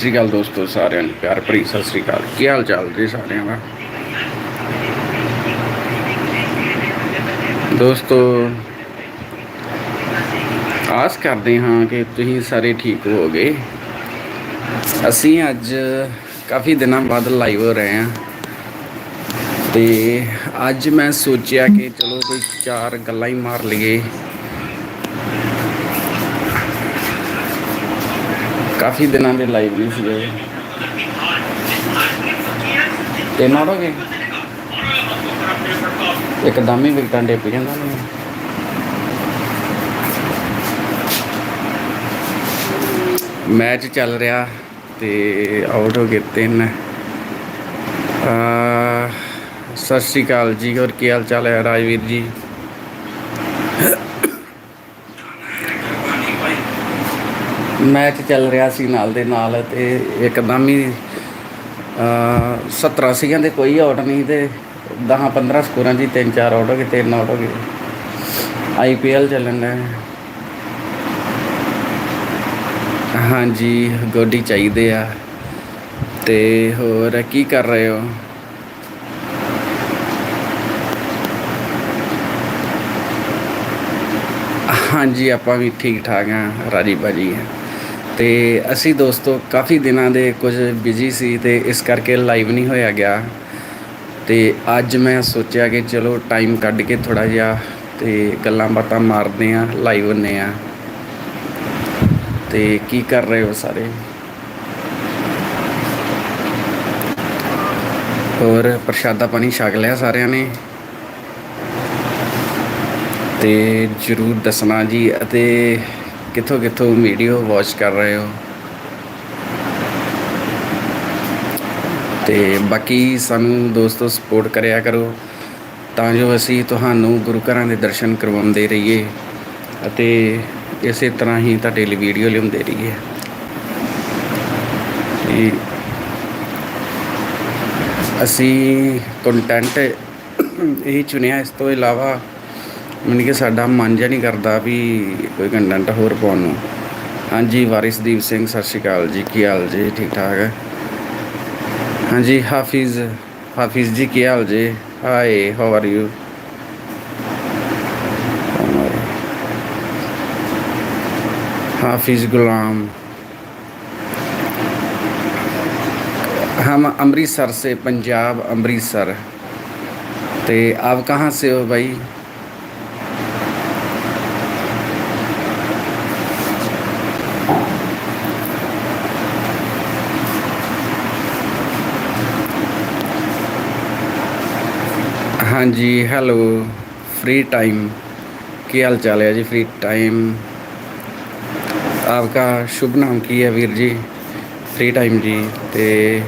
ਸਤਿ ਸ਼੍ਰੀ ਅਕਾਲ ਦੋਸਤੋ, ਸਾਰਿਆਂ ਨੂੰ ਪਿਆਰ ਭਰੀ ਸਤਿ ਸ਼੍ਰੀ ਅਕਾਲ। ਕੀ ਹਾਲ ਚਾਲ ਜੀ ਸਾਰਿਆਂ ਦਾ? ਦੋਸਤੋ, ਆਸ ਕਰਦੇ ਹਾਂ ਕਿ ਤੁਸੀਂ ਸਾਰੇ ਠੀਕ ਹੋਵੋਗੇ। ਅਸੀਂ ਅੱਜ ਕਾਫੀ ਦਿਨਾਂ ਬਾਅਦ ਲਾਈਵ ਹੋ ਰਹੇ ਹਾਂ। ਤੇ ਅੱਜ ਮੈਂ ਸੋਚਿਆ ਕਿ ਚਲੋ ਕੋਈ ਚਾਰ ਗੱਲਾਂ ਹੀ ਮਾਰ ਲਈਏ। ਕਾਫੀ ਦਿਨਾਂ ਦੇ ਲਾਈਵ ਨਹੀਂ ਸੀਗੇ ਤੇ ਨਾ ਹੋ ਗਏ। ਇੱਕਦਮ ਹੀ ਵਿਕਟਾਂ ਡਿੱਪ ਜਾਂਦਾ ਨੇ। ਮੈਚ ਚੱਲ ਰਿਹਾ ਤੇ ਆਊਟ ਹੋ ਗਏ ਤਿੰਨ। ਸਤਿ ਸ਼੍ਰੀ ਅਕਾਲ ਜੀ, ਹੋਰ ਕੀ ਹਾਲ ਚਾਲ ਹੈ ਰਾਜਵੀਰ ਜੀ? ਮੈਚ ਚੱਲ ਰਿਹਾ ਸੀ ਨਾਲ ਦੇ ਨਾਲ ਤੇ ਇੱਕਦਮ ਹੀ ਅ 70 ਸੀਗਾਂ ਦੇ ਕੋਈ ਆਊਟ ਨਹੀਂ ਤੇ 10 15 ਸਕੋਰਾਂ ਜੀ ਤਿੰਨ ਚਾਰ ਆਊਟ ਹੋ ਗਏ, ਤਿੰਨ ਆਊਟ ਹੋ ਗਏ। ਆਈਪੀਐਲ ਚੱਲਣ ਦਾ ਹਾਂਜੀ, ਗੋਡੀ ਚਾਹੀਦੇ ਆ। ਤੇ ਹੋਰ ਕੀ ਕਰ ਰਹੇ ਹੋ? ਹਾਂਜੀ, ਆਪਾਂ ਵੀ ਠੀਕ ਠਾਕ ਹਾਂ ਰਾਜੀ ਬਾਜੀ ਹਾਂ ਤੇ ਅਸੀਂ ਦੋਸਤੋ ਕਾਫੀ ਦਿਨਾਂ ਦੇ ਕੁਝ ਬਿਜ਼ੀ ਸੀ ਤੇ ਇਸ ਕਰਕੇ ਲਾਈਵ ਨਹੀਂ ਹੋਇਆ ਗਿਆ। ਤੇ ਅੱਜ ਮੈਂ ਸੋਚਿਆ ਕਿ ਚਲੋ ਟਾਈਮ ਕੱਢ ਕੇ ਥੋੜਾ ਜਿਹਾ ਤੇ ਗੱਲਾਂ ਬਾਤਾਂ ਮਾਰਦੇ ਆ ਲਾਈਵ ਹੁੰਨੇ ਆ ਤੇ ਕੀ ਕਰ ਰਹੇ ਹੋ ਸਾਰੇ? ਹੋਰ ਪ੍ਰਸ਼ਾਦਾ ਪਾਣੀ ਛਕ ਲਿਆ ਸਾਰਿਆਂ ਨੇ? ਤੇ ਜਰੂਰ ਦੱਸਣਾ ਜੀ ਅਤੇ ਕਿੱਥੋਂ ਕਿੱਥੋਂ ਵੀਡੀਓ ਵਾਚ ਕਰ ਰਹੇ ਹੋ? ਤੇ ਬਾਕੀ ਸਾਨੂੰ ਦੋਸਤੋ ਸਪੋਰਟ ਕਰਿਆ ਕਰੋ, ਤਾਂ ਜੋ ਅਸੀਂ ਤੁਹਾਨੂੰ ਗੁਰੂ ਘਰਾਂ ਦੇ ਦਰਸ਼ਨ ਕਰਵਾਉਂਦੇ ਰਹੀਏ ਅਤੇ ਇਸੇ ਤਰ੍ਹਾਂ ਹੀ ਤੁਹਾਡੇ ਲਈ ਵੀਡੀਓ ਲਿਆਉਂਦੇ ਰਹੀਏ। ਤੇ ਅਸੀਂ ਕੰਟੈਂਟ ਇਹ ਚੁਣਿਆ, ਇਸ ਤੋਂ ਇਲਾਵਾ ਮੈਨੂੰ ਕਿ ਸਾਡਾ ਮਨ ਜਿਹਾ ਨਹੀਂ ਕਰਦਾ ਵੀ ਕੋਈ ਕੰਟੈਂਟ ਹੋਰ ਪਾਉਣ ਨੂੰ ਹਾਂਜੀ ਵਾਰਿਸਦੀਪ ਸਿੰਘ ਸਤਿ ਸ਼੍ਰੀ ਅਕਾਲ ਜੀ ਕੀ ਹਾਲ ਜੀ ਠੀਕ ਠਾਕ ਹੈ ਹਾਂਜੀ ਹਾਫਿਜ਼ ਹਾਫਿਜ਼ ਜੀ ਕੀ ਹਾਲ ਜੀ hi how are you Hafiz Ghulam हम अमृतसर से पंजाब अमृतसर तो आप कहाँ से हो भाई ਹਾਂਜੀ ਹੈਲੋ ਫ੍ਰੀ ਟਾਈਮ ਕੀ ਹਾਲ ਚਾਲ ਹੈ ਜੀ ਫ੍ਰੀ ਟਾਈਮ ਆਪਕਾ ਸ਼ੁਭ ਨਾਮ ਕੀ ਹੈ ਵੀਰ ਜੀ? ਫ੍ਰੀ ਟਾਈਮ ਜੀ, ਤੇ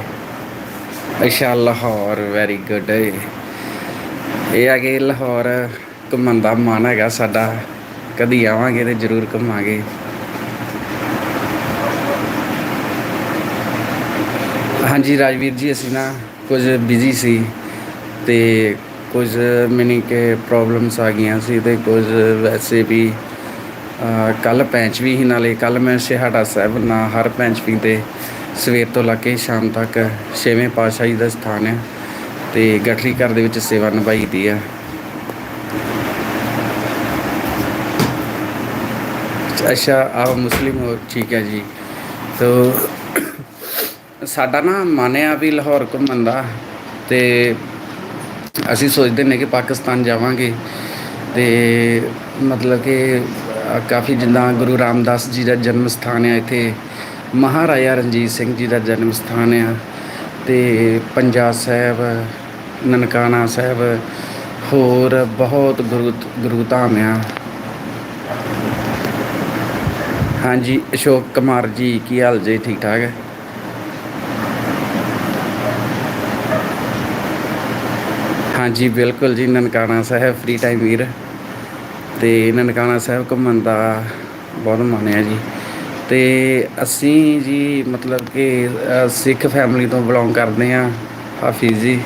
ਅੱਛਾ ਲਾਹੌਰ ਵੈਰੀ ਗੁੱਡ ਇਹ ਆ ਕਿ ਲਾਹੌਰ ਘੁੰਮਣ ਦਾ ਮਨ ਹੈਗਾ ਸਾਡਾ। ਕਦੀ ਆਵਾਂਗੇ ਤੇ ਜ਼ਰੂਰ ਘੁੰਮਾਂਗੇ। ਹਾਂਜੀ ਰਾਜਵੀਰ ਜੀ, ਅਸੀਂ ਨਾ ਕੁਝ ਬਿਜ਼ੀ ਸੀ ਤੇ ਕੁਝ ਮਿਨੀ ਕੇ ਪ੍ਰੋਬਲਮਸ ਆ ਗਈਆਂ ਸੀ ਤੇ ਕੁਝ ਵੈਸੇ ਵੀ ਕੱਲ ਪੈਂਚਵੀ ਹੀ ਨਾਲੇ ਕੱਲ ਮੈਂ ਸਿਹਾੜਾ ਸਾਹਿਬ ਨਾ ਹਰ ਪੈਂਚਮੀ ਤੇ ਸਵੇਰ ਤੋਂ ਲੈ ਕੇ ਸ਼ਾਮ ਤੱਕ ਛੇਵੇਂ ਪਾਤਸ਼ਾਹੀ ਦਾ ਸਥਾਨ ਹੈ ਤੇ ਗਠਰੀ ਘਰ ਦੇ ਵਿੱਚ ਸੇਵਾ ਨਿਭਾਈ ਦੀ ਆ ਅੱਛਾ ਆਪ ਮੁਸਲਿਮ ਹੋ ਠੀਕ ਹੈ ਜੀ। ਤੋ ਸਾਡਾ ਨਾ ਮਨ ਆ ਵੀ ਲਾਹੌਰ ਘੁੰਮਣ ਦਾ ਤੇ ਅਸੀਂ ਸੋਚਦੇ ਨੇ ਕਿ ਪਾਕਿਸਤਾਨ ਜਾਵਾਂਗੇ ਤੇ ਮਤਲਬ ਕਿ ਕਾਫੀ ਜਿੱਦਾਂ ਗੁਰੂ ਰਾਮਦਾਸ ਜੀ ਦਾ ਜਨਮ ਸਥਾਨ ਹੈ ਇੱਥੇ, ਮਹਾਰਾਜਾ ਰਣਜੀਤ ਸਿੰਘ ਜੀ ਦਾ ਜਨਮ ਸਥਾਨ ਆ ਤੇ ਪੰਜਾ ਸਾਹਿਬ, ਨਨਕਾਣਾ ਸਾਹਿਬ, ਹੋਰ ਬਹੁਤ ਗੁਰੂ ਗੁਰੂ ਧਾਮ ਆ। ਹਾਂਜੀ, ਅਸ਼ੋਕ ਕੁਮਾਰ ਜੀ, ਕੀ ਹਾਲ ਜੀ? ਠੀਕ ਠਾਕ? ਹੈ ਹਾਂਜੀ, ਬਿਲਕੁਲ ਜੀ, ਨਨਕਾਣਾ ਸਾਹਿਬ ਫ੍ਰੀ ਟਾਈਮ ਵੀਰ। ਤੇ ਨਨਕਾਣਾ ਸਾਹਿਬ ਘੁੰਮਣ ਦਾ ਬਹੁਤ ਮਨ ਹੈ ਜੀ। ਤੇ ਅਸੀਂ ਜੀ, ਮਤਲਬ ਕਿ ਸਿੱਖ ਫੈਮਿਲੀ ਤੋਂ ਬਿਲੋਂਗ ਕਰਦੇ ਹਾਂ, ਹਾਫਿਜ਼ ਜੀ।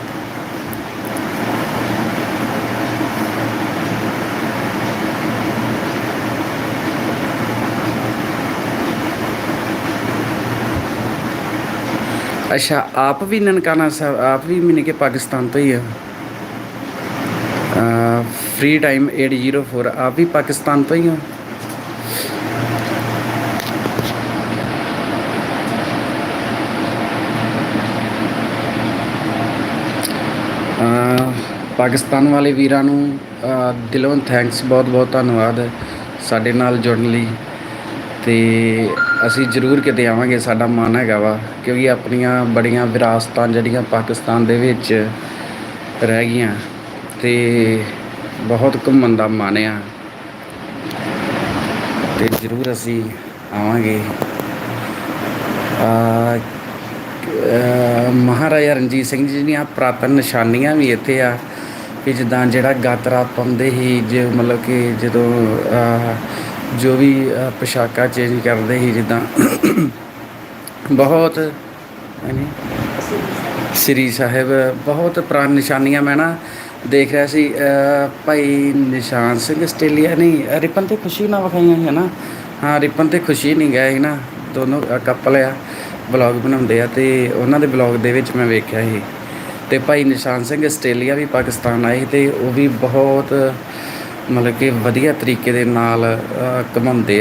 ਅੱਛਾ, ਆਪ ਵੀ ਨਨਕਾਣਾ ਸਾਹਿਬ, ਆਪ ਵੀ ਮਹੀਨੇ ਕੇ ਪਾਕਿਸਤਾਨ ਤੋਂ ਹੀ ਆ? ਫ੍ਰੀ ਟਾਈਮ 804 ਆਪ ਵੀ ਪਾਕਿਸਤਾਨ ਤੋਂ ਹੀ ਹੋ। ਅਹ, ਪਾਕਿਸਤਾਨ ਵਾਲੇ ਵੀਰਾਂ ਨੂੰ ਦਿਲੋਂ ਥੈਂਕਸ ਬਹੁਤ ਬਹੁਤ ਧੰਨਵਾਦ ਸਾਡੇ ਨਾਲ ਜੁੜਨ ਲਈ। ਤੇ ਅਸੀਂ ਜ਼ਰੂਰ ਕਿਤੇ ਆਵਾਂਗੇ, ਸਾਡਾ ਮਨ ਹੈਗਾ ਵਾ, ਕਿਉਂਕਿ ਆਪਣੀਆਂ ਬੜੀਆਂ ਵਿਰਾਸਤਾਂ ਜਿਹੜੀਆਂ ਪਾਕਿਸਤਾਨ ਦੇ ਵਿੱਚ ਰਹਿ ਗਈਆਂ। ਤੇ ਬਹੁਤ ਘੁੰਮਣ ਦਾ ਮਨ ਆ। ਤੇ ਜ਼ਰੂਰ ਅਸੀਂ ਆਵਾਂਗੇ। ਆ ਮਹਾਰਾਜਾ ਰਣਜੀਤ ਸਿੰਘ ਜੀ ਦੀਆਂ ਪ੍ਰਾਤਨ ਨਿਸ਼ਾਨੀਆਂ ਵੀ ਇੱਥੇ ਆ। ਕਿ ਜਿੱਦਾਂ ਜਿਹੜਾ ਗਾਤਰਾ ਪਾਉਂਦੇ ਸੀ ਜੇ ਮਤਲਬ ਕਿ ਜਦੋਂ ਜੋ ਵੀ ਪੁਸ਼ਾਕਾਂ ਚੇਂਜ ਕਰਦੇ ਸੀ ਜਿੱਦਾਂ ਬਹੁਤ ਸ੍ਰੀ ਸਾਹਿਬ ਬਹੁਤ ਪੁਰਾਣੀ ਨਿਸ਼ਾਨੀਆਂ ਮੈਂ ਨਾ ਦੇਖ ਰਿਹਾ ਸੀ ਭਾਈ ਨਿਸ਼ਾਨ ਸਿੰਘ ਆਸਟ੍ਰੇਲੀਆ ਨਹੀਂ ਰਿਪਨ ਤੇ ਖੁਸ਼ੀ ਨਾ ਵਿਖਾਈਆਂ ਹੈ ਨਾ? ਹਾਂ ਰਿਪਨ ਤੇ ਖੁਸ਼ੀ ਨਹੀਂ ਗਏ ਸੀ ਨਾ ਦੋਨੋਂ ਕਪਲ ਆ ਵਲੌਗ ਬਣਾਉਂਦੇ ਆ ਤੇ ਉਹਨਾਂ ਦੇ ਵਲੌਗ ਦੇ ਵਿੱਚ ਮੈਂ ਵੇਖਿਆ ਸੀ। ਤੇ ਭਾਈ ਨਿਸ਼ਾਨ ਸਿੰਘ ਆਸਟ੍ਰੇਲੀਆ ਵੀ ਪਾਕਿਸਤਾਨ ਆਏ ਸੀ ਤੇ ਉਹ ਵੀ ਬਹੁਤ ਮਤਲਬ ਕਿ ਵਧੀਆ ਤਰੀਕੇ ਦੇ ਨਾਲ ਅਹ,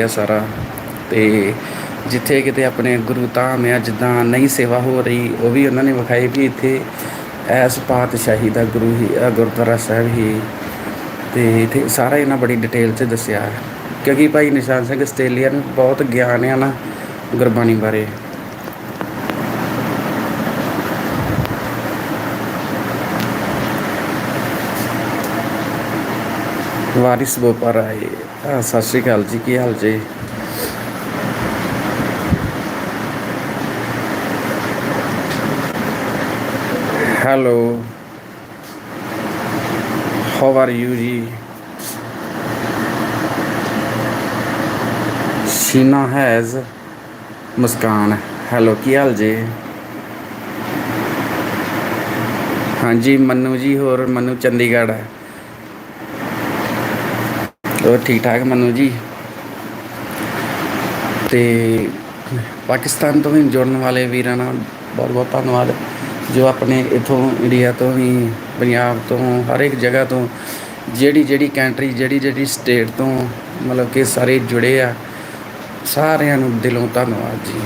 ਆ ਸਾਰਾ। ਤੇ ਜਿੱਥੇ ਕਿਤੇ ਆਪਣੇ ਗੁਰੂ ਧਾਮ ਆ ਜਿੱਦਾਂ ਨਹੀਂ ਸੇਵਾ ਹੋ ਰਹੀ ਉਹ ਵੀ ਉਹਨਾਂ ਨੇ ਵਿਖਾਈ ਵੀ ਇੱਥੇ ਐਸ ਪਾਤਸ਼ਾਹੀ ਦਾ ਗੁਰੂ ਹੀ ਅਹ, ਗੁਰਦੁਆਰਾ ਸਾਹਿਬ ਹੀ। ਤੇ ਇੱਥੇ ਸਾਰਾ ਇਹਨਾਂ ਬੜੀ ਡਿਟੇਲ 'ਚ ਦੱਸਿਆ ਕਿਉਂਕਿ ਭਾਈ ਨਿਸ਼ਾਨ ਸਿੰਘ ਆਸਟ੍ਰੇਲੀਆ ਬਹੁਤ ਗਿਆਨ ਆ ਨਾ ਗੁਰਬਾਣੀ ਬਾਰੇ। ਵਾਰਿਸ ਬੋਪਰ ਆਏ ਸਤਿ ਸ਼੍ਰੀ ਅਕਾਲ ਜੀ ਕੀ ਹਾਲ ਜੀ? ਹੈਲੋ ਹਾਊ ਆਰ ਯੂ ਜੀ ਸ਼ੀਨਾ ਹੈਜ਼ ਮੁਸਕਾਨ ਹੈਲੋ ਕੀ ਹਾਲ ਜੀ ਹਾਂਜੀ ਮੰਨੂ ਜੀ ਹੋਰ ਮੰਨੂ ਚੰਡੀਗੜ੍ਹ ਹੈ ਹੋਰ ਠੀਕ ਠਾਕ ਮੰਨੂ ਜੀ ਤੇ ਪਾਕਿਸਤਾਨ ਤੋਂ ਵੀ ਜੁੜਨ ਵਾਲੇ ਵੀਰਾਂ ਨਾਲ ਬਹੁਤ ਬਹੁਤ ਧੰਨਵਾਦ ਜੋ ਆਪਣੇ ਇਥੋਂ ਇੰਡੀਆ ਤੋਂ ਹੀ, ਪੰਜਾਬ ਤੋਂ, ਹਰ ਇੱਕ ਜਗ੍ਹਾ ਤੋਂ ਜਿਹੜੀ ਜਿਹੜੀ ਕੰਟਰੀ ਜਿਹੜੀ ਜਿਹੜੀ ਸਟੇਟ ਤੋਂ ਮਤਲਬ ਕਿ ਸਾਰੇ ਜੁੜੇ ਆ, ਸਾਰਿਆਂ ਨੂੰ ਦਿਲੋਂ ਧੰਨਵਾਦ ਜੀ।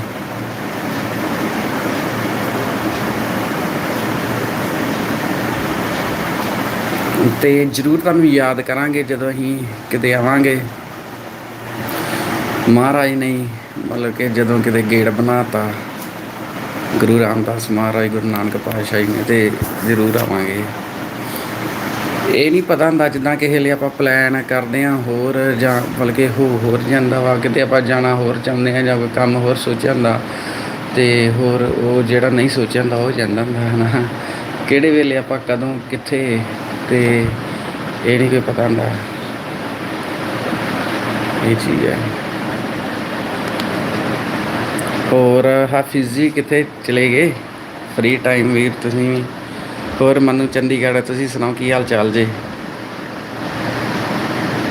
ਤੇ ਜਰੂਰ ਤੁਹਾਨੂੰ ਯਾਦ ਕਰਾਂਗੇ ਜਦੋਂ ਅਸੀਂ ਕਿਤੇ ਆਵਾਂਗੇ। ਮਹਾਰਾਜ ਨੇ ਮਤਲਬ ਕਿ ਜਦੋਂ ਕਿਤੇ ਗੇੜ ਬਣਾਤਾ। ਗੁਰੂ ਰਾਮਦਾਸ ਮਹਾਰਾਜ, ਗੁਰੂ ਨਾਨਕ ਪਾਤਸ਼ਾਹ ਜੀ ਨੇ ਤੇ ਜ਼ਰੂਰ ਆਵਾਂਗੇ। ਇਹ ਨਹੀਂ ਪਤਾ ਹੁੰਦਾ ਜਿੱਦਾਂ ਕਿਸੇ ਲਈ ਆਪਾਂ ਪਲਾਨ ਕਰਦੇ ਆ ਹੋਰ ਜਾਂ ਬਲਕਿ ਹੋ ਹੋਰ ਜਾਂਦਾ ਵਾ, ਕਿਤੇ ਆਪਾਂ ਜਾਣਾ ਹੋਰ ਚਾਹੁੰਦੇ ਆ ਜਾਂ ਕੋਈ ਕੰਮ ਹੋਰ ਸੋਚਿਆ ਹੁੰਦਾ ਤੇ ਹੋਰ ਉਹ ਜਿਹੜਾ ਨਹੀਂ ਸੋਚਿਆ ਹੁੰਦਾ ਉਹ ਜਾਂਦਾ ਹੁੰਦਾ ਹੈ ਨਾ ਕਿਹੜੇ ਵੇਲੇ ਆਪਾਂ ਕਦੋਂ, ਕਿੱਥੇ ਤੇ ਇਹ ਨਹੀਂ ਕੋਈ ਪਤਾ ਹੁੰਦਾ। ਇਹ ਚੀਜ਼ ਹੈ। ਹੋਰ ਹਾਫਿਜ਼ ਜੀ ਕਿੱਥੇ ਚਲੇ ਗਏ? ਫ੍ਰੀ ਟਾਈਮ ਵੀਰ ਤੁਸੀਂ ਹੋਰ ਮਨੂੰ ਚੰਡੀਗੜ੍ਹ, ਤੁਸੀਂ ਸੁਣਾਓ ਕੀ ਹਾਲ ਚਾਲ ਜੇ?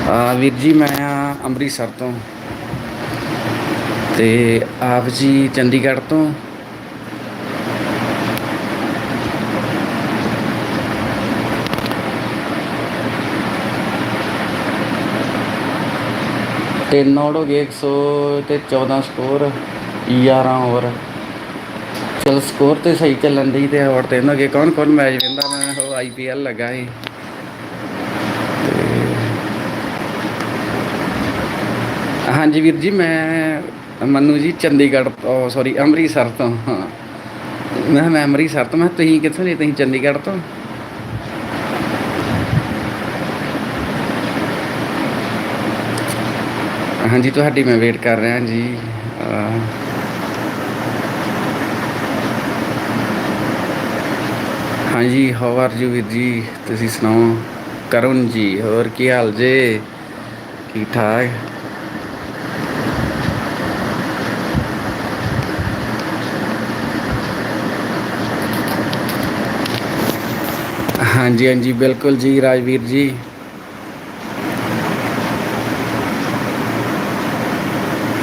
ਆ ਵੀਰ ਜੀ, ਮੈਂ ਆ ਅੰਮ੍ਰਿਤਸਰ ਤੋਂ। ਤੇ ਆਪ ਜੀ ਚੰਡੀਗੜ੍ਹ ਤੋਂ? ਤਿੰਨ ਆਊਟ ਹੋ ਗਏ 100 ਤੇ 14 ਸਕੋਰ 11 ਓਵਰ ਚਲ ਸਕੋਰ ਤੇ ਸਹੀ ਚੱਲਣ ਦੀ ਤੇ ਹੋਰ ਤਿੰਨ ਹੋ ਕੌਣ ਕੌਣ ਮੈਚ ਵੇਂਦਾ ਮੈਂ ਉਹ ਆਈਪੀਐਲ ਲੱਗਾ ਸੀ ਹਾਂਜੀ ਵੀਰ ਜੀ, ਮੈਂ ਮੰਨੂ ਜੀ, ਚੰਡੀਗੜ੍ਹ ਤੋਂ ਸੌਰੀ ਅੰਮ੍ਰਿਤਸਰ ਤੋਂ, ਹਾਂ। ਮੈਂ ਕਿਹਾ ਮੈਂ ਅੰਮ੍ਰਿਤਸਰ ਤੋਂ, ਮੈਂ ਕਿਹਾ ਤੁਸੀਂ ਕਿੱਥੋਂ ਜੀ, ਤੁਸੀਂ ਚੰਡੀਗੜ੍ਹ ਤੋਂ? ਹਾਂਜੀ, ਤੁਹਾਡੀ ਮੈਂ ਵੇਟ ਕਰ ਰਿਹਾ ਜੀ। ਹਾਂਜੀ ਹਾਊ ਆਰ ਯੂ ਵੀਰ ਜੀ? ਤੁਸੀਂ ਸੁਣਾਓ? ਕਰੁਣ ਜੀ, ਹੋਰ ਕੀ ਹਾਲ ਜੇ? ਠੀਕ ਠਾਕ? ਹਾਂਜੀ ਹਾਂਜੀ, ਬਿਲਕੁਲ ਜੀ, ਰਾਜਵੀਰ ਜੀ।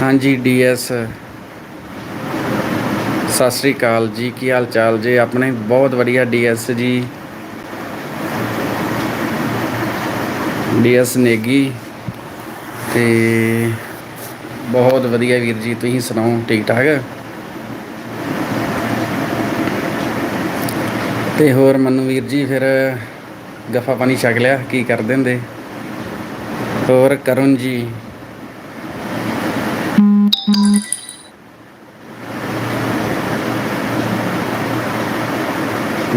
ਹਾਂਜੀ ਡੀਐਸ ਸਤਿ ਸ੍ਰੀ ਅਕਾਲ ਜੀ, ਕੀ ਹਾਲ ਚਾਲ ਜੀ? ਆਪਣੇ ਬਹੁਤ ਵਧੀਆ D S ji. D S Negi. ਤੇ ਬਹੁਤ ਵਧੀਆ ਵੀਰ ਜੀ, ਤੁਸੀਂ ਸੁਣਾਓ, ਠੀਕ ਠਾਕ? ਤੇ ਹੋਰ ਮਨੂ ਵੀਰ ਜੀ ਫਿਰ ਗੱਫਾ ਪਾਣੀ ਛਕ ਲਿਆ, ਕੀ ਕਰਦੇ ਹੁੰਦੇ ਹੋਰ ਕਰੁਣ ਜੀ।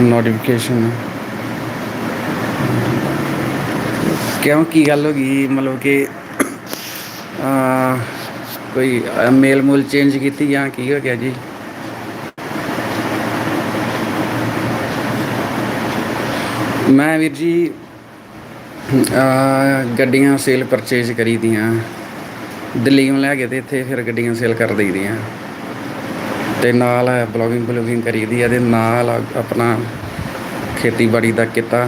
ਨੋਟੀਫਿਕੇਸ਼ਨ ਕਿਉਂ, ਕੀ ਗੱਲ ਹੋ ਗਈ? ਮਤਲਬ ਕਿ ਆ ਕੋਈ ਮੇਲ ਮੂਲ ਚੇਂਜ ਕੀਤੀ ਜਾਂ ਕੀ ਹੋ ਗਿਆ ਜੀ? ਮੈਂ ਵੀਰ ਜੀ ਗੱਡੀਆਂ ਸੇਲ ਪਰਚੇਜ ਕਰੀ ਦੀਆਂ। ਦਿੱਲੀੋਂ ਲੈ ਕੇ ਤੇ ਇੱਥੇ ਫਿਰ ਗੱਡੀਆਂ ਸੇਲ ਕਰ ਦਈਦੀਆਂ ਤੇ ਨਾਲ ਬਲੌਗਿੰਗ ਬਲੌਗਿੰਗ ਕਰੀਦੀ ਹੈ ਤੇ ਨਾਲ ਆਪਣਾ ਖੇਤੀਬਾੜੀ ਦਾ ਕਿੱਤਾ।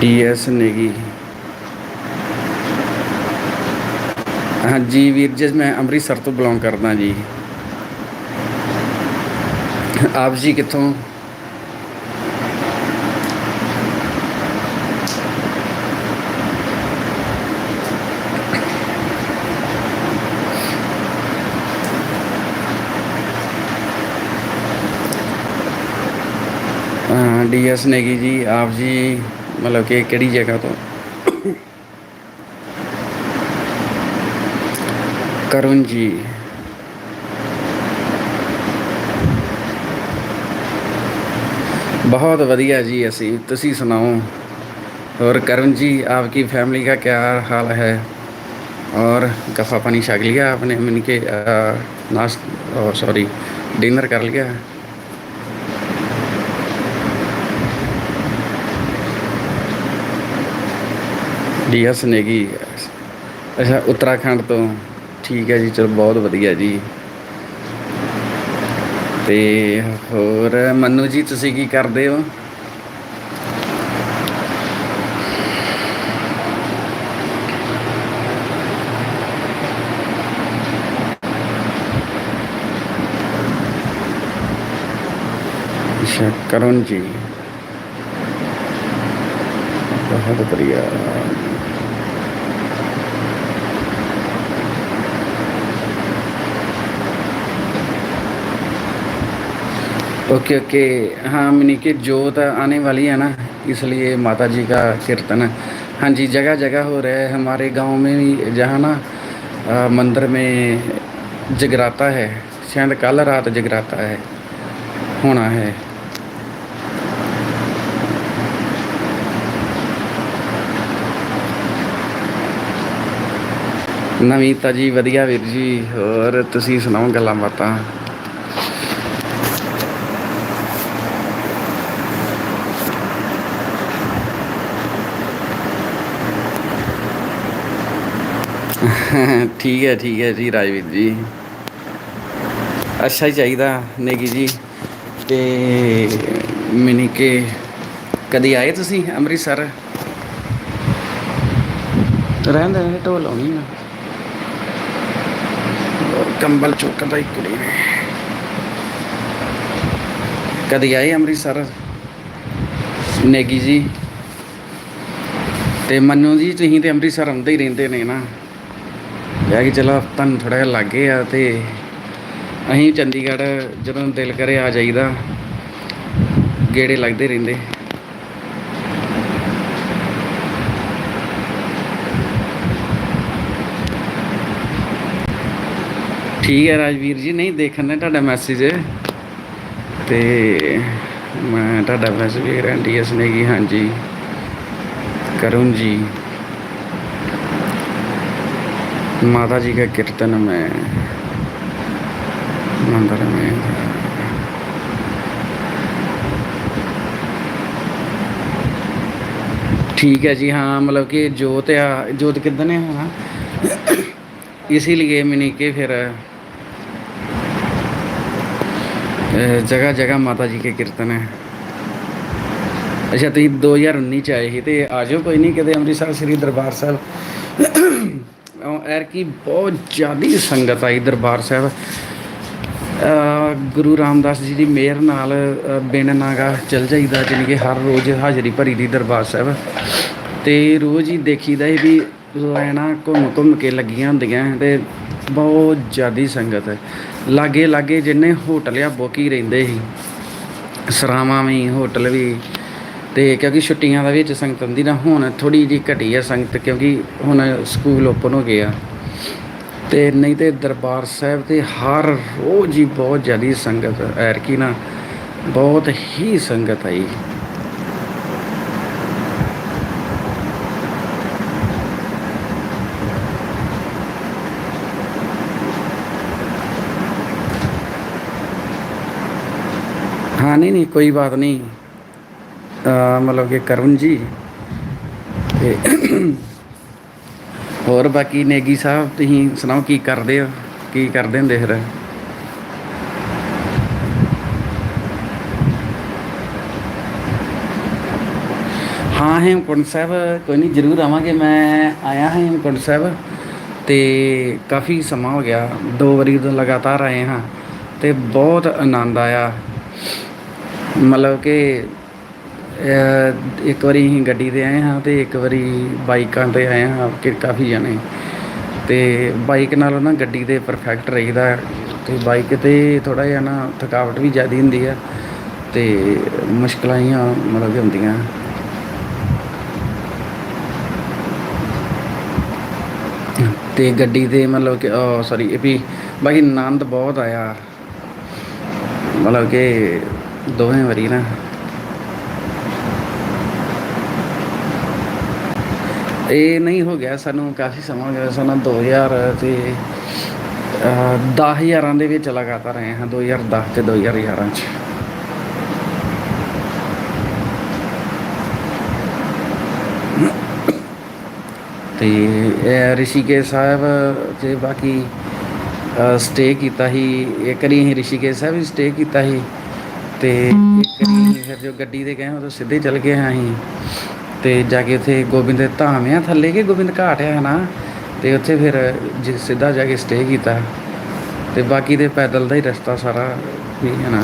D S Negi. ਹਾਂਜੀ ਵੀਰ ਜੀ, ਮੈਂ ਅੰਮ੍ਰਿਤਸਰ ਤੋਂ ਬਿਲੋਂਗ ਕਰਦਾ ਜੀ। ਆਪ ਜੀ ਕਿੱਥੋਂ? ਡੀਐਸ ਨੇਗੀ ਜੀ ਆਪ ਜੀ ਮਤਲਬ ਕਿ ਕਿਹੜੀ ਜਗ੍ਹਾ ਤੋਂ ਕਰੁਣ ਜੀ बहुत बढ़िया जी ऐसी तुसी सुनाओ और करुण जी आपकी फैमिली का क्या हाल है और गफ़ा पानी छक लिया आपने मन के नाश सॉरी डिनर कर लिया ਡੀਐਸ ਨੇਗੀ ਅੱਛਾ, ਉੱਤਰਾਖੰਡ ਤੋਂ। ਠੀਕ ਹੈ ਜੀ, ਚਲੋ ਬਹੁਤ ਵਧੀਆ ਜੀ। ਤੇ ਹੋਰ, ਮੰਨੂ ਜੀ, ਤੁਸੀਂ ਕੀ ਕਰਦੇ ਹੋ? ਅੱਛਾ, ਕਰੁਣ ਜੀ। कहाँ तो ओके ओके। हाँ मिनिकेट जोत आने वाली है ना, इसलिए माता जी का कीर्तन। हाँ जी जगह जगह हो रहा है। हमारे गाँव में भी जहाँ ना मंदिर में जगराता है। शायद कल रात जगराता है, होना है। ਨਵੀਤਾ ਜੀ ਵਧੀਆ ਵੀਰ ਜੀ, ਹੋਰ ਤੁਸੀਂ ਸੁਣਾਓ ਗੱਲਾਂ ਬਾਤਾਂ? ਠੀਕ ਹੈ ਠੀਕ ਹੈ ਜੀ ਰਾਜਵੀਰ ਜੀ। ਅੱਛਾ ਹੀ ਚਾਹੀਦਾ ਨੇਗੀ ਜੀ। ਤੇ ਮਿਨੀ ਕੇ, ਕਦੀ ਆਏ ਤੁਸੀਂ ਅੰਮ੍ਰਿਤਸਰ? ਰਹਿੰਦੇ ਨੇ ਢੋਲ ਆਉਣੀ ਨਾ ਕੰਬਲ ਚੁੱਕਣ ਦਾ ਹੀ ਕੁੜੀ ਨੇ। ਕਦੀ ਆਏ ਅੰਮ੍ਰਿਤਸਰ? ਨੇਗੀ ਜੀ। ਤੇ ਮੰਨੂ ਜੀ, ਤੁਸੀਂ ਤੇ ਅੰਮ੍ਰਿਤਸਰ ਆਉਂਦੇ ਹੀ ਰਹਿੰਦੇ ਨੇ ਨਾ। ਕਿਹਾ ਕਿ ਚਲੋ, ਤੁਹਾਨੂੰ ਥੋੜਾ ਜਿਹਾ ਲੱਗੇ ਆ ਤੇ ਅਸੀਂ ਚੰਡੀਗੜ੍ਹ ਜਦੋਂ ਦਿਲ ਕਰੇ ਆ ਜਾਈਦਾ। ਗੇੜੇ ਲੱਗਦੇ ਰਹਿੰਦੇ। ਠੀਕ ਹੈ ਰਾਜਵੀਰ ਜੀ ਨਹੀਂ ਦੇਖਣ ਨੇ ਤੁਹਾਡਾ ਮੈਸੇਜ ਤੇ ਮੈਂ ਤੁਹਾਡਾ ਮੈਸੇਜ ਵੇਖ ਰਿਹਾ ਡੀਐਸ ਨੇ ਕੀ ਹਾਂਜੀ ਕਰੁਣ जी माता जी का कीर्तन में मंदिर में ठीक है जी हाँ मतलब कि जोत आ जोत किदन है हाँ इसीलिए मैंने के फिर ਜਗ੍ਹਾ ਜਗ੍ਹਾ ਮਾਤਾ ਜੀ ਕੇ ਕੀਰਤਨ ਹੈ। ਅੱਛਾ, ਤੁਸੀਂ 2019 ਚ ਆਏ ਸੀ ਤੇ ਆ ਜਾਓ ਕੋਈ ਨਹੀਂ, ਕਿਤੇ ਅੰਮ੍ਰਿਤਸਰ ਸ੍ਰੀ ਦਰਬਾਰ ਸਾਹਿਬ। ਐਰ ਕੀ ਬਹੁਤ ਜ਼ਿਆਦੀ ਸੰਗਤ ਆਈ ਦਰਬਾਰ ਸਾਹਿਬ। ਗੁਰੂ ਰਾਮਦਾਸ ਜੀ ਦੀ ਮਿਹਰ ਨਾਲ ਬਿਨ ਨਾਗਾ ਚੱਲ ਜਾਈਦਾ, ਜਾਣੀ ਕਿ ਹਰ ਰੋਜ਼ ਹਾਜ਼ਰੀ ਭਰੀ ਦੀ ਦਰਬਾਰ ਸਾਹਿਬ। ਤੇ ਰੋਜ਼ ਹੀ ਦੇਖੀਦਾ ਸੀ ਵੀ ਲਾਈਨਾਂ ਘੁੰਮ ਘੁੰਮ ਕੇ ਲੱਗੀਆਂ ਹੁੰਦੀਆਂ, ਤੇ ਬਹੁਤ ਜ਼ਿਆਦੀ ਸੰਗਤ ਹੈ। ਲਾਗੇ ਲਾਗੇ ਜਿੰਨੇ ਹੋਟਲ ਆ ਬੁੱਕ ਹੀ ਰਹਿੰਦੇ ਸੀ। ਸਰਾਵਾਂ ਵੀ, ਹੋਟਲ ਵੀ ਤੇ ਕਿਉਂਕਿ ਛੁੱਟੀਆਂ ਦਾ ਵਿੱਚ ਸੰਗਤ ਹੁੰਦੀ ਨਾ ਹੁਣ ਥੋੜੀ ਜੀ ਘਟੀ ਹੈ ਸੰਗਤ, ਕਿਉਂਕਿ ਹੁਣ ਸਕੂਲ ਓਪਨ ਹੋ ਗਏ ਆ। ਤੇ ਨਹੀਂ ਤੇ ਦਰਬਾਰ ਸਾਹਿਬ ਤੇ ਹਰ ਰੋਜ਼ ਹੀ ਬਹੁਤ ਜ਼ਿਆਦੀ ਸੰਗਤ ਐਰਕੀ ਨਾ ਬਹੁਤ ਹੀ ਸੰਗਤ ਆਈ। हाँ नहीं नहीं कोई बात नहीं ਅਹ ਮਤਲਬ ਕਿ ਕਰੁਣ ਜੀ ਤੇ ਹੋਰ ਬਾਕੀ ਨੇਗੀ ਸਾਹਿਬ ਤੁਸੀਂ ਸੁਣਾਓ ਕੀ ਕਰਦੇ ਹੋ ਕੀ ਕਰਦੇ ਹੁੰਦੇ ਫਿਰ ਹਾਂ ਹੇਮਕੁੰਟ ਸਾਹਿਬ ਕੋਈ ਨਹੀਂ ਜ਼ਰੂਰ ਆਵਾਂਗੇ ਮੈਂ ਆਇਆ ਹਾਂ ਹੇਮਕੁੰਟ ਸਾਹਿਬ ਤੇ ਕਾਫੀ ਸਮਾਂ ਹੋ ਗਿਆ ਦੋ ਵਾਰੀ ਤੋਂ ਲਗਾਤਾਰ ਆਏ ਹਾਂ ਤੇ ਬਹੁਤ ਆਨੰਦ ਆਇਆ ਮਤਲਬ ਕਿ ਇੱਕ ਵਾਰੀ ਅਸੀਂ ਗੱਡੀ ਤੇ ਆਏ ਹਾਂ ਤੇ ਇੱਕ ਵਾਰੀ ਬਾਈਕਾਂ ਤੇ ਆਏ ਹਾਂ ਕਿ ਕਾਫੀ ਜਣੇ। ਤੇ ਬਾਈਕ ਨਾਲੋਂ ਨਾ ਗੱਡੀ ਤੇ ਪਰਫੈਕਟ ਰਹੀਦਾ ਹੈ। ਤੇ ਬਾਈਕ ਤੇ ਥੋੜਾ ਜਿਹਾ ਨਾ ਥਕਾਵਟ ਵੀ ਜ਼ਿਆਦਾ ਹੁੰਦੀ ਆ ਤੇ ਮੁਸ਼ਕਲਾਂ ਹੀ ਮਤਲਬ ਕਿ ਹੁੰਦੀਆਂ। ਤੇ ਗੱਡੀ ਤੇ ਮਤਲਬ ਕਿ ਸੌਰੀ ਇਹ ਵੀ ਬਾਕੀ ਆਨੰਦ ਬਹੁਤ ਆਇਆ। ਮਤਲਬ ਕਿ ਦੋਵੇਂ ਵਾਰੀ ਨਾ। ਇਹ ਨਹੀਂ ਹੋ ਗਿਆ ਸਾਨੂੰ ਕਾਫੀ ਸਮਾਂ ਹੋ ਗਿਆ ਸਾਨੂੰ 2000 ਤੇ ਅਹ, 10000 ਦੇ ਵਿੱਚ ਲਗਾਤਾਰ ਰਹੇ ਹਾਂ 2010 ਤੇ 2011 ਚ। ਤੇ ਰਿਸ਼ੀਕੇਸ਼ ਸਾਹਿਬ ਤੇ ਬਾਕੀ ਸਟੇ ਕੀਤਾ ਸੀ ਇੱਕ ਵਾਰੀ ਅਸੀਂ ਰਿਸ਼ੀਕੇਸ਼ ਸਾਹਿਬ ਵੀ ਸਟੇ ਕੀਤਾ ਸੀ। ਤੇ ਇੱਕ ਵਾਰੀ ਫਿਰ ਜੋ ਗੱਡੀ ਤੇ ਗਏ, ਉਦੋਂ ਸਿੱਧੇ ਚੱਲ ਗਏ ਹਾਂ ਅਸੀਂ। ਤੇ ਜਾ ਕੇ ਉੱਥੇ ਗੋਬਿੰਦ ਧਾਮ ਆ, ਥੱਲੇ ਕਿ ਗੋਬਿੰਦ ਘਾਟ ਆ ਨਾ ਤੇ ਉੱਥੇ ਫਿਰ ਜ- ਸਿੱਧਾ ਜਾ ਕੇ ਸਟੇ ਕੀਤਾ। ਤੇ ਬਾਕੀ ਤੇ ਪੈਦਲ ਦਾ ਹੀ ਰਸਤਾ ਸਾਰਾ ਵੀ ਹੈ ਨਾ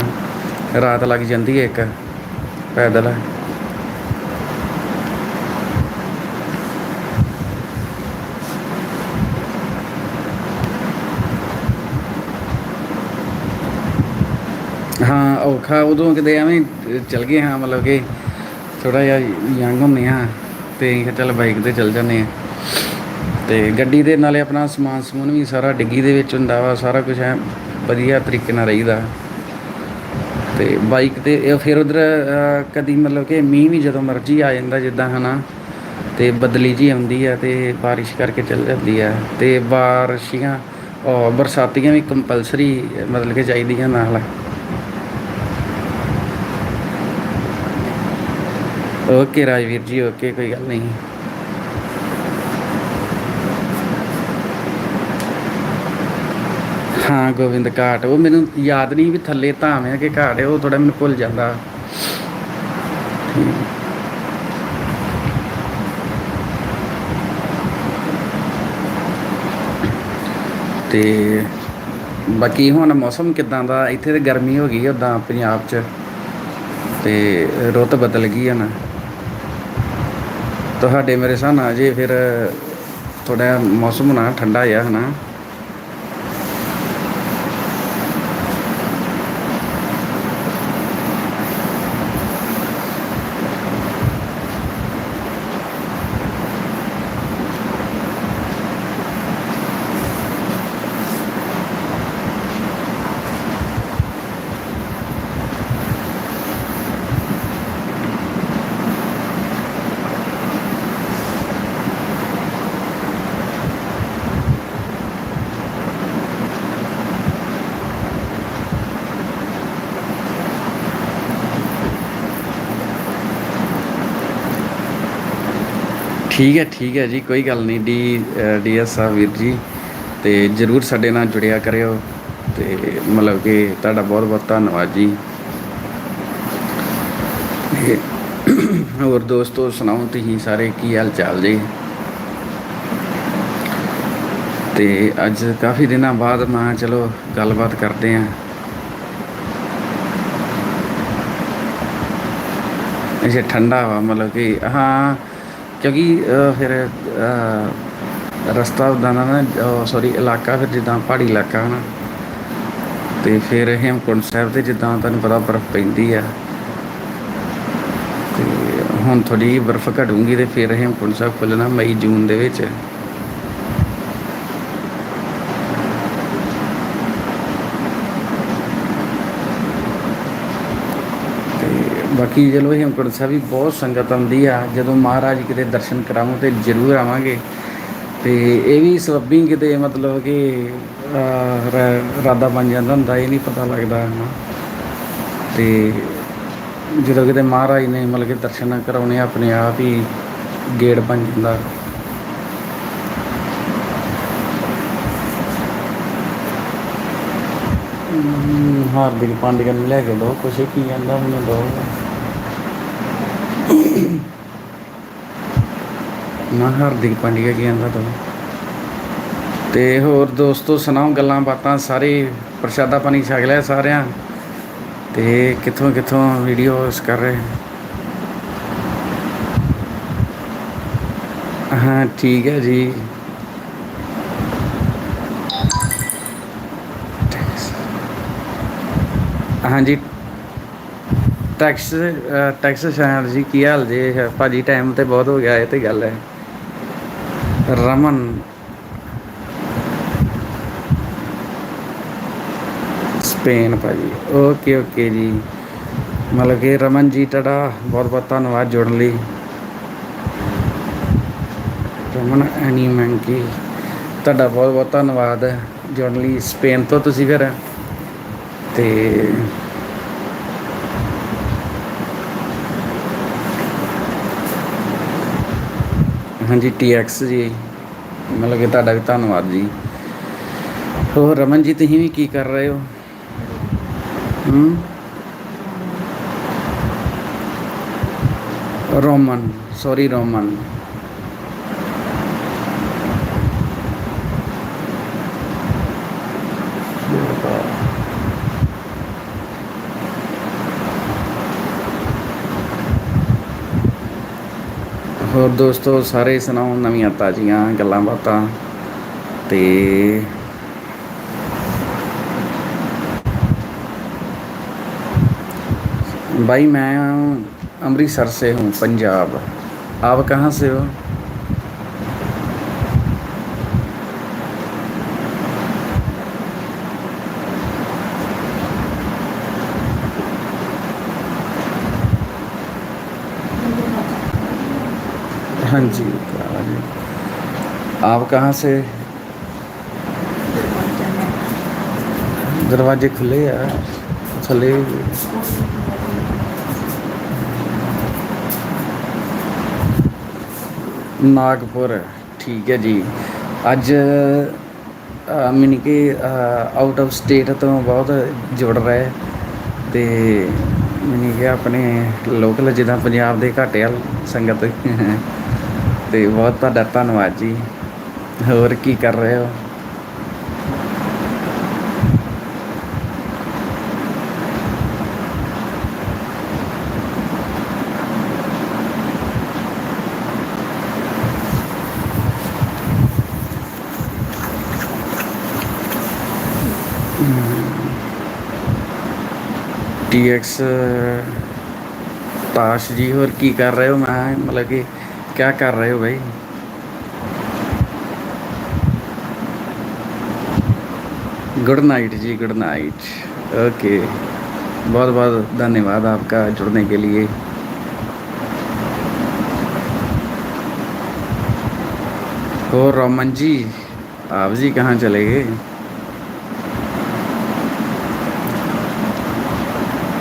ਰਾਤ ਲੱਗ ਜਾਂਦੀ ਹੈ ਇੱਕ ਪੈਦਲ ਹਾਂ ਔਖਾ ਉਦੋਂ ਕਿਤੇ ਐਵੇਂ ਚਲ ਗਏ ਹਾਂ, ਮਤਲਬ ਕਿ ਥੋੜਾ ਜਿਹਾ ਯੰਗ ਹੁੰਦੇ ਹਾਂ ਤੇ ਅਸੀਂ ਚੱਲ ਬਾਈਕ ਤੇ ਚੱਲ ਜਾਂਦੇ ਹਾਂ। ਤੇ ਗੱਡੀ ਦੇ ਨਾਲੇ ਆਪਣਾ ਸਮਾਨ ਸਮੂਨ ਵੀ ਸਾਰਾ ਡਿੱਗੀ ਦੇ ਵਿੱਚ ਹੁੰਦਾ ਵਾ, ਸਾਰਾ ਕੁਝ ਐ ਵਧੀਆ ਤਰੀਕੇ ਨਾਲ ਰਹੀਦਾ। ਤੇ ਬਾਈਕ ਤੇ ਇਹ ਫਿਰ ਉਧਰ ਕਦੀ ਮਤਲਬ ਕਿ ਮੀਂਹ ਵੀ ਜਦੋਂ ਮਰਜ਼ੀ ਆ ਜਾਂਦਾ ਜਿੱਦਾਂ ਹਨਾ, ਤੇ ਬਦਲੀ ਜੀ ਆਉਂਦੀ ਆ ਤੇ ਬਾਰਿਸ਼ ਕਰਕੇ ਚੱਲ ਜਾਂਦੀ ਆ। ਤੇ ਬਾਰਿਸ਼ਾਂ ਉਹ ਬਰਸਾਤੀਆਂ ਵੀ ਕੰਪਲਸਰੀ ਮਤਲਬ ਕਿ ਚਾਹੀਦੀਆਂ ਨਾਲ। ਓਕੇ ਰਾਜਵੀਰ ਜੀ ਓਕੇ ਕੋਈ ਗੱਲ ਨਹੀਂ। ਹਾਂ, ਗੋਬਿੰਦ ਘਾਟ, ਉਹ ਮੈਨੂੰ ਯਾਦ ਨਹੀਂ ਵੀ ਥੱਲੇ ਧਾਮ ਹੈ ਕਿ ਘਾਟ ਹੈ, ਉਹ ਥੋੜਾ ਮੈਨੂੰ ਭੁੱਲ ਜਾਂਦਾ। ਤੇ ਬਾਕੀ ਹੁਣ ਮੌਸਮ ਕਿਦਾਂ ਦਾ? ਇੱਥੇ ਤੇ ਗਰਮੀ ਹੋ ਗਈ ਉਦਾਂ ਪੰਜਾਬ 'ਚ। ਤੇ ਰੁੱਤ ਬਦਲ ਗਈ ਹੈ ਨਾ। ਤੁਹਾਡੇ ਮੇਰੇ ਹਿਸਾਬ ਨਾਲ ਜੇ ਫਿਰ ਥੋੜਾ ਮੌਸਮ ਨਾ ਠੰਡਾ ਆ ਹਨਾ। ਠੀਕ ਹੈ ਠੀਕ ਹੈ ਜੀ, ਕੋਈ ਗੱਲ ਨਹੀਂ ਡੀ ਡੀਐਸ ਸਾਹਿਬ ਵੀਰ ਜੀ, ਤੇ ਜਰੂਰ ਸਾਡੇ ਨਾਲ ਜੁੜਿਆ ਕਰਿਓ, ਤੇ ਮਤਲਬ ਕਿ ਤੁਹਾਡਾ ਬਹੁਤ ਬਹੁਤ ਧੰਨਵਾਦ ਜੀ। ਹੋਰ ਦੋਸਤੋ, ਸੁਣਾਓ ਤੁਸੀਂ ਸਾਰੇ, ਕੀ ਹਾਲ ਚਾਲ ਜੀ? ਤੇ ਅੱਜ ਕਾਫੀ ਦਿਨਾਂ ਬਾਅਦ ਮੈਂ ਚਲੋ ਗੱਲਬਾਤ ਕਰਦੇ ਆਂ ਇਹ ਠੰਡਾ ਵਾ, ਮਤਲਬ ਕਿ, ਹਾਂ ਕਿਉਂਕਿ ਫਿਰ ਰਸਤਾ ਉਦਾਂ ਦਾ ਨਾ ਸੌਰੀ ਇਲਾਕਾ ਫਿਰ ਜਿੱਦਾਂ ਪਹਾੜੀ ਇਲਾਕਾ ਹਨਾ। ਤੇ ਫਿਰ ਹੇਮਕੁੰਟ ਸਾਹਿਬ ਤੇ ਜਿੱਦਾਂ ਤੁਹਾਨੂੰ ਪਤਾ ਬਰਫ਼ ਪੈਂਦੀ ਆ। ਤੇ ਹੁਣ ਥੋੜੀ ਬਰਫ਼ ਘਟੂਗੀ ਤੇ ਫਿਰ ਹੇਮਕੁੰਟ ਸਾਹਿਬ ਖੁੱਲਣਾ ਮਈ ਜੂਨ ਦੇ ਵਿੱਚ ਤੇ ਬਾਕੀ ਚਲੋ ਹੇਮਕੁੰਟ ਸਾਹਿਬ ਵੀ ਬਹੁਤ ਸੰਗਤ ਆਉਂਦੀ ਆ। ਜਦੋਂ ਮਹਾਰਾਜ ਕਿਤੇ ਦਰਸ਼ਨ ਕਰਾਵਾਂ ਤੇ ਜ਼ਰੂਰ ਆਵਾਂਗੇ। ਤੇ ਇਹ ਵੀ ਸਬੱਬੀ ਕਿਤੇ ਮਤਲਬ ਕਿ ਰਾਦਾ ਬਣ ਜਾਂਦਾ ਹੁੰਦਾ, ਇਹ ਨਹੀਂ ਪਤਾ ਲੱਗਦਾ ਨਾ ਤੇ ਜਦੋਂ ਕਿਤੇ ਮਹਾਰਾਜ ਨੇ ਮਤਲਬ ਕਿ ਦਰਸ਼ਨ ਕਰਾਉਣੇ ਆਪਣੇ ਆਪ ਹੀ ਗੇੜ ਬਣ ਜਾਂਦਾ। ਹਾਰਦਿਕ ਪਾਂਡਿਆ ਨੂੰ ਲੈ ਕੇ ਦੋ, ਕੁਛ ਕੀ ਕਹਿੰਦਾ ਮੈਨੂੰ ਦੋ। ਨਾ ਹਾਰਦਿਕ ਪਾਂਡਿਆ ਕੀ ਕਹਿੰਦਾ ਤੂੰ। ਤੇ ਹੋਰ ਦੋਸਤੋ ਸੁਣਾਓ ਗੱਲਾਂ ਬਾਤਾਂ, ਸਾਰੇ ਪ੍ਰਸ਼ਾਦਾ ਪਾਣੀ ਛਕ ਲਿਆ ਸਾਰਿਆਂ। ਤੇ ਕਿੱਥੋਂ ਕਿੱਥੋਂ ਵੀਡੀਓਸ ਕਰ ਰਹੇ? ਹਾਂ, ਠੀਕ ਹੈ ਜੀ। ਹਾਂਜੀ ਟੈਕਸ ਟੈਕਸ ਸ਼ਾਇਦ ਜੀ ਕੀ ਹਾਲ ਜੇ ਭਾਜੀ ਟਾਈਮ ਤੇ ਬਹੁਤ ਹੋ ਗਿਆ, ਇਹ ਤੇ ਗੱਲ ਹੈ। ਰਮਨ। ਸਪੇਨ ਭਾਜੀ। ਓਕੇ ਓਕੇ ਜੀ। ਮਤਲਬ ਕਿ ਰਮਨ ਜੀ ਤੁਹਾਡਾ ਬਹੁਤ ਬਹੁਤ ਧੰਨਵਾਦ ਜੁੜਨ ਲਈ। ਰਮਨ ਐਨੀ ਮੰਕੀ ਤੁਹਾਡਾ ਬਹੁਤ ਬਹੁਤ ਧੰਨਵਾਦ ਜੁੜਨ ਲਈ। ਸਪੇਨ ਤੋਂ ਤੁਸੀਂ ਫਿਰ। ਤੇ ਹਾਂਜੀ TX ਜੀ। ਮਤਲਬ ਕਿ ਤੁਹਾਡਾ ਵੀ ਧੰਨਵਾਦ ਜੀ। ਹੋਰ ਰਮਨ ਜੀ ਤੁਸੀਂ ਵੀ ਕੀ ਕਰ ਰਹੇ ਹੋ? ਹੂੰ? Roman sorry Roman. ਹੋਰ ਦੋਸਤੋ ਸਾਰੇ ਸੁਣਾਓ ਨਵੀਆਂ ਤਾਜ਼ੀਆਂ ਗੱਲਾਂ ਬਾਤਾਂ ਤੇ भाई मैं अमृतसर से हूँ पंजाब आप कहाँ से हो हाँ आप कहाँ से दरवाजे खुले यार थले ਨਾਗਪੁਰ ਠੀਕ ਹੈ ਜੀ ਅੱਜ ਮਿਨੀ ਕਿ ਆਊਟ ਆਫ ਸਟੇਟ ਤੋਂ ਬਹੁਤ ਜੁੜ ਰਹੇ ਤੇ ਮਿਨੀ ਕਿ ਆਪਣੇ ਲੋਕਲ ਜਿੱਦਾਂ ਪੰਜਾਬ ਦੇ ਘਾਟੇ ਸੰਗਤ ਤੇ ਬਹੁਤ ਤੁਹਾਡਾ ਧੰਨਵਾਦ ਜੀ ਹੋਰ ਕੀ ਕਰ ਰਹੇ ਹੋ TX ਤਾਸ਼ ਜੀ ਹੋਰ ਕੀ ਕਰ ਰਹੇ ਹੋ ਮੈਂ ਮਤਲਬ ਕਿ ਕੀ ਕਰ ਰਹੇ ਹੋ ਭਾਈ गुड नाइट जी गुड नाइट ओके बहुत बहुत धन्यवाद आपका जुड़ने के लिए और रोमन जी आप जी कहाँ चले गए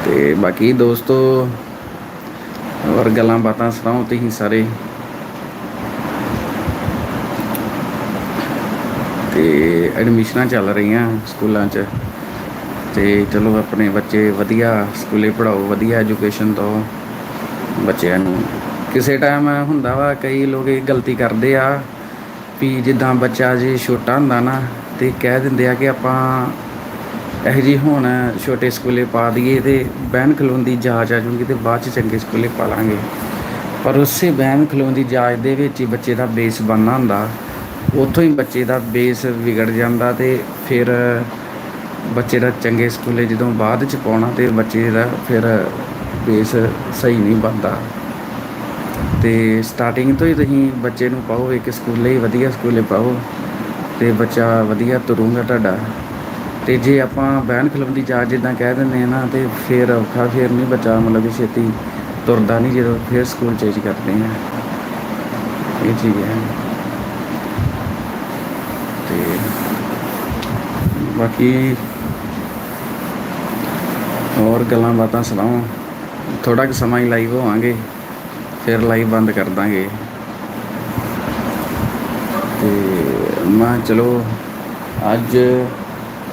ਤੇ ਬਾਕੀ ਦੋਸਤੋ ਹੋਰ ਗੱਲਾਂ ਬਾਤਾਂ ਸੁਣਾਓ ਤੁਸੀਂ ਸਾਰੇ ਤੇ ਐਡਮਿਸ਼ਨਾਂ ਚੱਲ ਰਹੀਆਂ ਸਕੂਲਾਂ 'ਚ। ਤੇ ਚਲੋ ਆਪਣੇ ਬੱਚੇ ਵਧੀਆ, ਸਕੂਲੇ ਪੜਾਓ ਵਧੀਆ ਐਜੂਕੇਸ਼ਨ ਦਿਓ ਬੱਚਿਆਂ ਨੂੰ। ਕਿਸੇ ਟਾਈਮ ਹੁੰਦਾ ਵਾ, ਕਈ ਲੋਕ ਇਹ ਗਲਤੀ ਕਰਦੇ ਆ ਵੀ ਜਿੱਦਾਂ ਬੱਚਾ ਜੇ ਛੋਟਾ ਹੁੰਦਾ ਨਾ ਤੇ ਕਹਿ ਦਿੰਦੇ ਆ ਕਿ ਆਪਾਂ ਇਹੋ ਜਿਹੀ ਹੁਣ ਛੋਟੇ ਸਕੂਲੇ ਪਾ ਦਈਏ ਤੇ ਬਹਿਣ ਖਲੋਣ ਦੀ ਜਾਚ ਆ ਜੂਗੀ ਤੇ ਬਾਅਦ ਚ ਚੰਗੇ ਸਕੂਲੇ ਪਾ ਲਾਂਗੇ। ਪਰ ਉਸੇ ਬਹਿਣ ਖਲੋਣ ਦੀ ਜਾਚ ਦੇ ਵਿੱਚ ਹੀ ਬੱਚੇ ਦਾ ਬੇਸ ਬਣਨਾ ਹੁੰਦਾ। ਉੱਥੋਂ ਹੀ ਬੱਚੇ ਦਾ ਬੇਸ ਵਿਗੜ ਜਾਂਦਾ ਤੇ ਫਿਰ ਬੱਚੇ ਦਾ ਚੰਗੇ ਸਕੂਲੇ ਜਦੋਂ ਬਾਅਦ ਚ ਪਾਉਣਾ ਤੇ ਬੱਚੇ ਦਾ ਫਿਰ ਬੇਸ ਸਹੀ ਨਹੀਂ ਬਣਦਾ। ਤੇ ਸਟਾਰਟਿੰਗ ਤੋਂ ਹੀ ਤੁਸੀਂ ਬੱਚੇ ਨੂੰ ਪਾਓ, ਇੱਕ ਸਕੂਲੇ ਹੀ ਵਧੀਆ ਸਕੂਲੇ ਪਾਓ ਤੇ ਬੱਚਾ ਵਧੀਆ ਤੁਰੂਗਾ ਤੁਹਾਡਾ। ਤੇ ਜੇ ਆਪਾਂ ਬਹਿਣ ਖਲੋਣ ਦੀ ਜਾਚ ਜਿੱਦਾਂ ਕਹਿ ਦਿੰਦੇ ਆ ਨਾ, ਤੇ ਫਿਰ ਔਖਾ ਫਿਰ ਨਹੀਂ ਬੱਚਾ ਮਤਲਬ ਕਿ ਛੇਤੀ ਤੁਰਦਾ ਨਹੀਂ ਜਦੋਂ ਫਿਰ ਸਕੂਲ ਚੇਂਜ ਕਰਦੇ ਆ ਇਹ ਚੀਜ਼ ਹੈ ਤੇ ਬਾਕੀ ਹੋਰ ਗੱਲਾਂ ਬਾਤਾਂ ਸੁਣਾਓ। ਥੋੜਾ ਕੁ ਸਮਾਂ ਹੀ ਲਾਈਵ ਹੋਵਾਂਗੇ, ਫਿਰ ਲਾਈਵ ਬੰਦ ਕਰ ਦਾਂਗੇ। ਤੇ ਮੈਂ ਚਲੋ, ਅੱਜ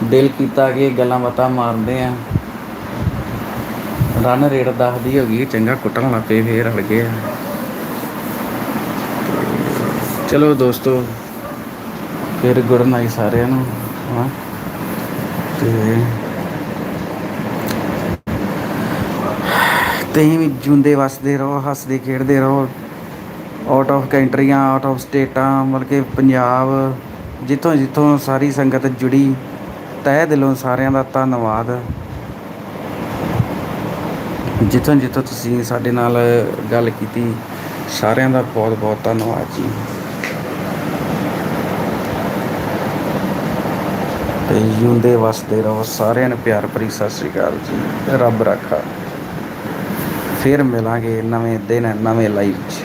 ਦਿਲ ਕੀਤਾ ਕਿ ਗੱਲਾਂ ਬਾਤਾਂ ਮਾਰਦੇ ਆ। ਰਨ ਰੇਟ ਦੱਸਦੀ ਹੋ ਗਈ, ਚੰਗਾ ਕੁੱਟਣ ਲੱਗ ਪਏ ਫੇਰ ਹੜ ਗਏ ਆ। ਚਲੋ ਦੋਸਤੋ, ਫਿਰ ਗੁੱਡ ਨਾਈਟ ਸਾਰਿਆਂ ਨੂੰ, ਹਾਂ। ਤੁਸੀਂ ਵੀ ਜੁੰਦੇ ਵਸਦੇ ਰਹੋ, ਹੱਸਦੇ, ਖੇਡਦੇ ਰਹੋ। ਆਊਟ ਆਫ ਕੰਟਰੀਆਂ ਆਊਟ ਆਫ ਸਟੇਟਾਂ ਮਤਲਬ ਕਿ ਪੰਜਾਬ, ਜਿੱਥੋਂ ਜਿੱਥੋਂ ਸਾਰੀ ਸੰਗਤ ਜੁੜੀ, ਤਹਿ ਦਿਲੋਂ ਸਾਰਿਆਂ ਦਾ ਧੰਨਵਾਦ। ਜਿੱਥੋਂ ਜਿੱਥੋਂ ਤੁਸੀਂ ਸਾਡੇ ਨਾਲ ਗੱਲ ਕੀਤੀ, ਸਾਰਿਆਂ ਦਾ ਬਹੁਤ ਬਹੁਤ ਧੰਨਵਾਦ ਜੀ। ਤੇ ਜਿਉਂਦੇ ਵਸਦੇ ਰਹੋ। ਸਾਰਿਆਂ ਨੂੰ ਪਿਆਰ ਭਰੀ ਸਤਿ ਸ੍ਰੀ ਅਕਾਲ ਜੀ। ਰੱਬ ਰਾਖਾ। ਫਿਰ ਮਿਲਾਂਗੇ ਨਵੇਂ ਦਿਨ, ਨਵੇਂ ਲਾਈਫ 'ਚ।